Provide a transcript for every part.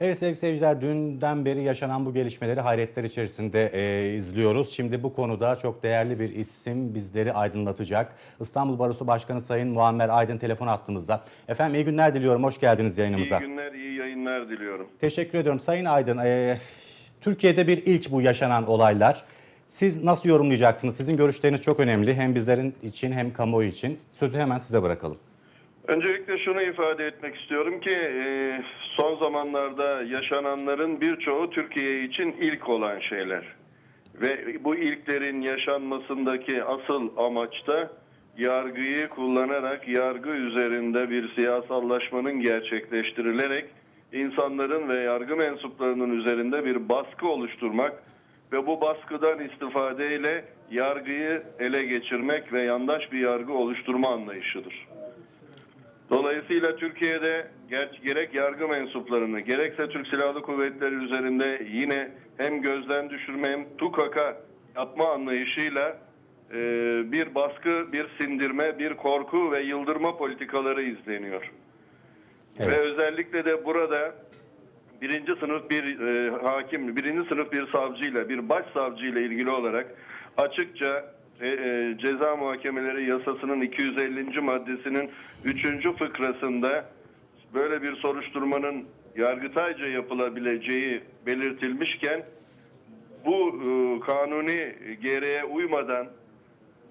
Evet sevgili seyirciler dünden beri yaşanan bu gelişmeleri hayretler içerisinde e, izliyoruz. Şimdi bu konuda çok değerli bir isim bizleri aydınlatacak. İstanbul Barosu Başkanı Sayın Muammer Aydın telefon attığımızda. Efendim iyi günler diliyorum, hoş geldiniz yayınımıza. İyi günler, iyi yayınlar diliyorum. Teşekkür ediyorum Sayın Aydın. e, Türkiye'de bir ilk bu yaşanan olaylar. Siz nasıl yorumlayacaksınız? Sizin görüşleriniz çok önemli hem bizlerin için hem kamuoyu için. Sözü hemen size bırakalım. Öncelikle şunu ifade etmek istiyorum ki e, son zamanlarda yaşananların birçoğu Türkiye için ilk olan şeyler. Ve bu ilklerin yaşanmasındaki asıl amaç da yargıyı kullanarak yargı üzerinde bir siyasallaşmanın gerçekleştirilerek insanların ve yargı mensuplarının üzerinde bir baskı oluşturmak ve bu baskıdan istifadeyle yargıyı ele geçirmek ve yandaş bir yargı oluşturma anlayışıdır. Dolayısıyla Türkiye'de ger- gerek yargı mensuplarını gerekse Türk Silahlı Kuvvetleri üzerinde yine hem gözden düşürme hem tukaka yapma anlayışıyla e, bir baskı, bir sindirme, bir korku ve yıldırma politikaları izleniyor. Evet. Ve özellikle de burada birinci sınıf bir e, hakim, birinci sınıf bir savcıyla, bir başsavcıyla ilgili olarak açıkça e, ceza muhakemeleri yasasının 250. maddesinin 3. fıkrasında böyle bir soruşturmanın yargıtayca yapılabileceği belirtilmişken bu e, kanuni gereğe uymadan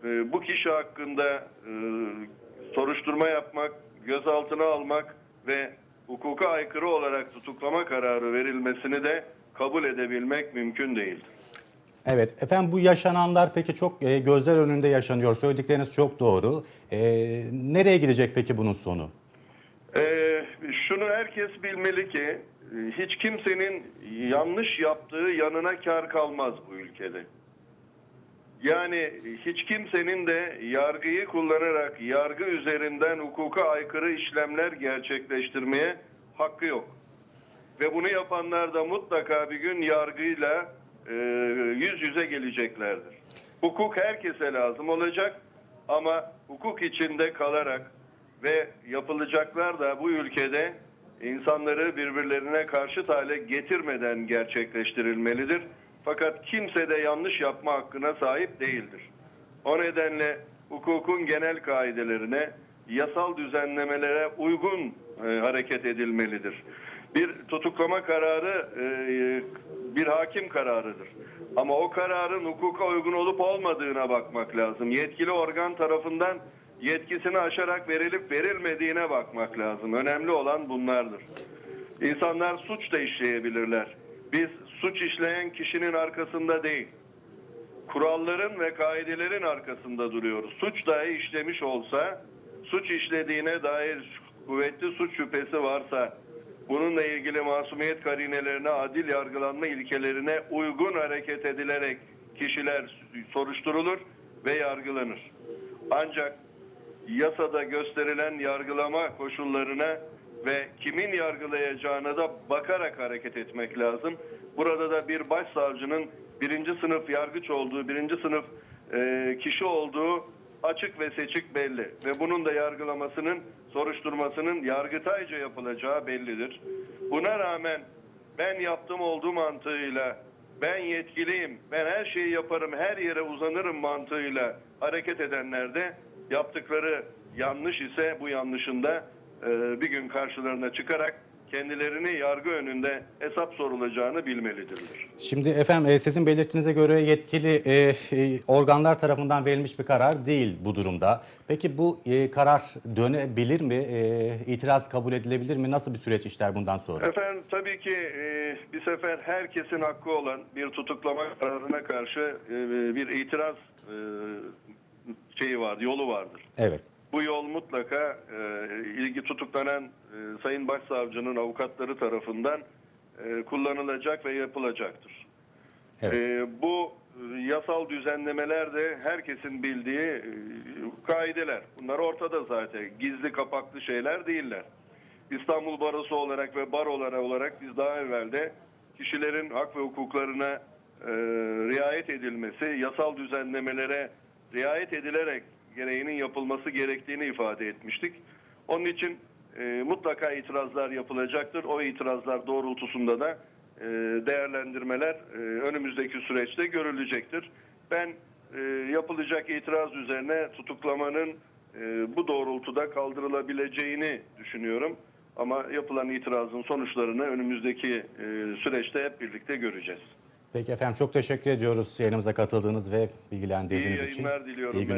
e, bu kişi hakkında e, soruşturma yapmak, gözaltına almak ve hukuka aykırı olarak tutuklama kararı verilmesini de kabul edebilmek mümkün değil. Evet efendim bu yaşananlar peki çok e, gözler önünde yaşanıyor. Söyledikleriniz çok doğru. E, nereye gidecek peki bunun sonu? Ee, şunu herkes bilmeli ki e, hiç kimsenin yanlış yaptığı yanına kar kalmaz bu ülkede. Yani hiç kimsenin de yargıyı kullanarak yargı üzerinden hukuka aykırı işlemler gerçekleştirmeye hakkı yok. Ve bunu yapanlar da mutlaka bir gün yargıyla e, yüz yüze geleceklerdir. Hukuk herkese lazım olacak ama hukuk içinde kalarak ve yapılacaklar da bu ülkede insanları birbirlerine karşıt hale getirmeden gerçekleştirilmelidir. Fakat kimse de yanlış yapma hakkına sahip değildir. O nedenle hukukun genel kaidelerine, yasal düzenlemelere uygun e, hareket edilmelidir. Bir tutuklama kararı e, bir hakim kararıdır. Ama o kararın hukuka uygun olup olmadığına bakmak lazım. Yetkili organ tarafından yetkisini aşarak verilip verilmediğine bakmak lazım. Önemli olan bunlardır. İnsanlar suç da işleyebilirler. Biz suç işleyen kişinin arkasında değil, kuralların ve kaidelerin arkasında duruyoruz. Suç dahi işlemiş olsa, suç işlediğine dair kuvvetli suç şüphesi varsa, bununla ilgili masumiyet karinelerine, adil yargılanma ilkelerine uygun hareket edilerek kişiler soruşturulur ve yargılanır. Ancak yasada gösterilen yargılama koşullarına ve kimin yargılayacağına da bakarak hareket etmek lazım. Burada da bir başsavcının birinci sınıf yargıç olduğu, birinci sınıf e, kişi olduğu açık ve seçik belli. Ve bunun da yargılamasının, soruşturmasının yargıtayca yapılacağı bellidir. Buna rağmen ben yaptım olduğu mantığıyla, ben yetkiliyim, ben her şeyi yaparım, her yere uzanırım mantığıyla hareket edenler de yaptıkları yanlış ise bu yanlışında e, bir gün karşılarına çıkarak kendilerini yargı önünde hesap sorulacağını bilmelidirler. Şimdi efendim e, sizin belirttiğinize göre yetkili e, e, organlar tarafından verilmiş bir karar değil bu durumda. Peki bu e, karar dönebilir mi? E, itiraz kabul edilebilir mi? Nasıl bir süreç işler bundan sonra? Efendim tabii ki e, bir sefer herkesin hakkı olan bir tutuklama kararına karşı e, bir itiraz e, şeyi vardır, yolu vardır. Evet. Bu yol mutlaka e, ilgi tutuklanan e, Sayın Başsavcının avukatları tarafından e, kullanılacak ve yapılacaktır. Evet. E, bu e, yasal düzenlemeler de herkesin bildiği e, kaideler. Bunlar ortada zaten. Gizli kapaklı şeyler değiller. İstanbul Barosu olarak ve barolar olarak biz daha evvel de kişilerin hak ve hukuklarına e, riayet edilmesi, yasal düzenlemelere riayet edilerek gereğinin yapılması gerektiğini ifade etmiştik. Onun için e, mutlaka itirazlar yapılacaktır. O itirazlar doğrultusunda da e, değerlendirmeler e, önümüzdeki süreçte görülecektir. Ben e, yapılacak itiraz üzerine tutuklamanın e, bu doğrultuda kaldırılabileceğini düşünüyorum. Ama yapılan itirazın sonuçlarını önümüzdeki e, süreçte hep birlikte göreceğiz. Peki efendim çok teşekkür ediyoruz yayınımıza katıldığınız ve bilgilendirdiğiniz İyi için. yayınlar diliyorum İyi günler. ben.